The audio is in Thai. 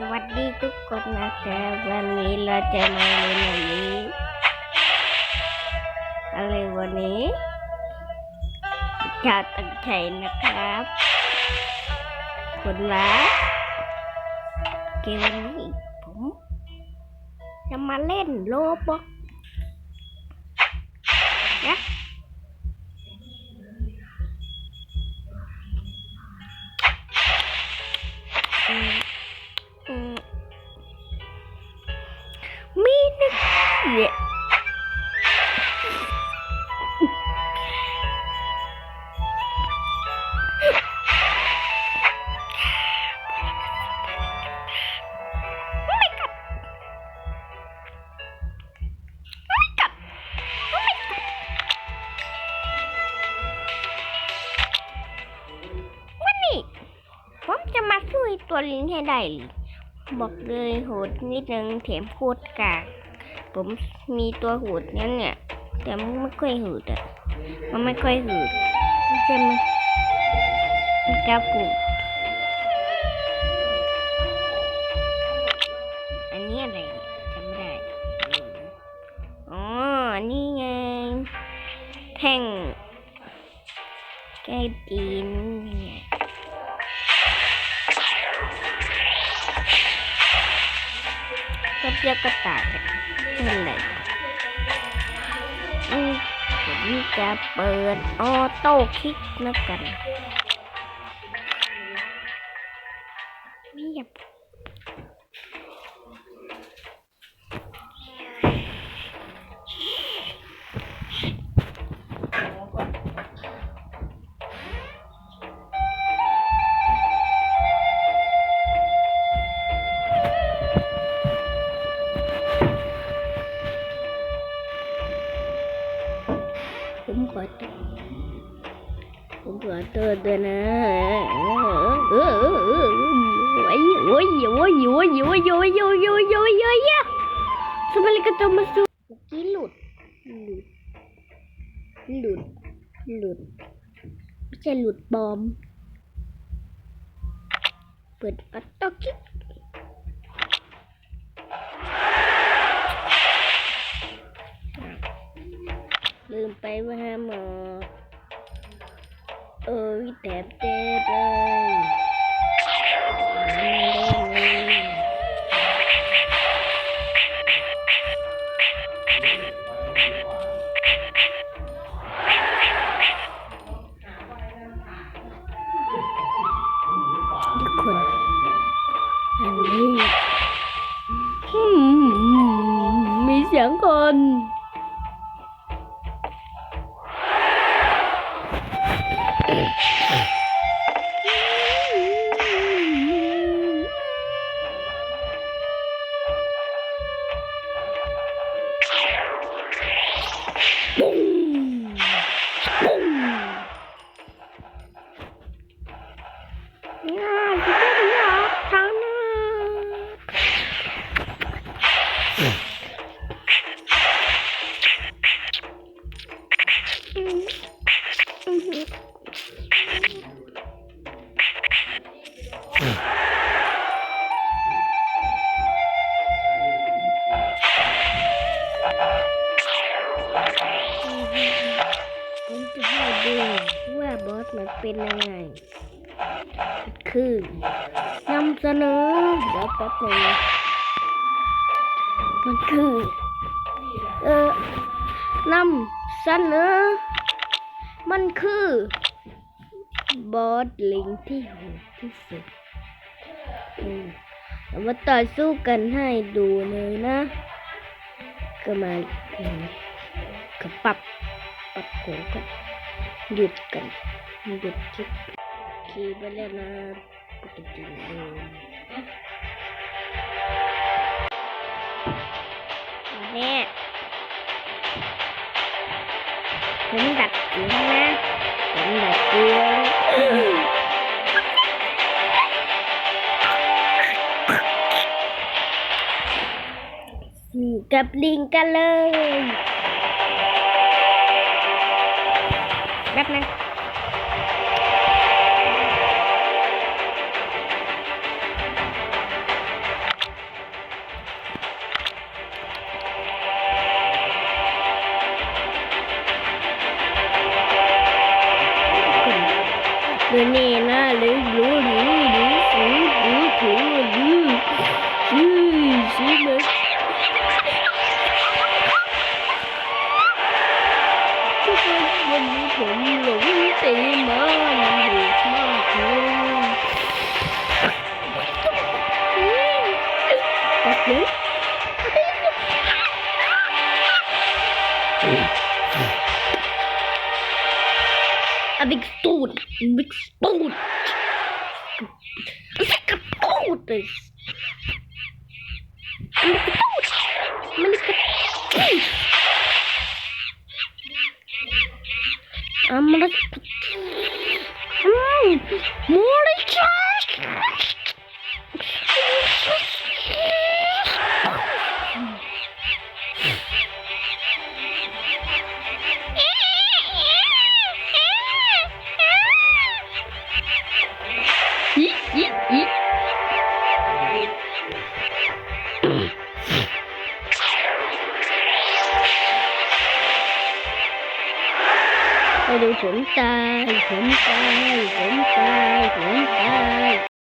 สวัสดีทุกคนนะครับวันนี้เราจะมาเรียนวันนี้อะไรวันนี้ชาวตั้งใจนะครับ คนละเกมนนี้ผมจะมาเล่นโลบอกนะ เยวันนี้ผมจะมาช่วยตัวลิงให้ได้ บอกเลยโหดนิดนึงแถมโคตรกาก ผมมีตัวโหดนั้นเนี่ย แต่มันไม่ค่อยหืดอะ มันไม่ค่อยหืดไม่ใช่มันมันจะปลูกอันนี้อะไรจำไม่ได้ อ๋อ นี่ไง แท่งแก้จีนเนี่ยก็เรียกกระต่าย อะนั่นแหละอืมผมจะเปิดออโต้คลิกนะกัน โทษด้วยนะเออเออเออโอ้ยโอ้ยโอ้ยโอ้ยโอ้ยโอ้ยโอ้ยโอ้ยโอ้ยโอ้ยสมัยก็ต้องมาสู้เมื่อกี้หลุดหลุด หลุด หลุดไม่ใช่หลุดบอม เปิดออโต้คลิกลืมไปว่าหาหมอ เอ้ยแถบเจ็บเลยไม่ได้เลยทุกคนอันนี้อืมมีเสียงคน ผมจะให้ดูว่าบอสมันเป็นยังไง คือนำเสนอเดี๋ยวแป๊บหนึงมันคือ เออนำเสนอ มันคือบอสลิงที่โหดที่สุดเอามาต่อสู้กันให้ดูเลยนะ ก็มาอืมก็ปรับปรับโขงกันหยุดกันหยุดคิดขี่ไปแล้วนะปกติเลย ผมดัดเสียงนะผมดัดเสียงสู้กับลิงกันเลยแป๊บนึง นี่นะเลยรู้ดีดี A big stone. A big stone. It's like a stone. This. I'm gonna. Mm, more charge. ไปดูผมตายผม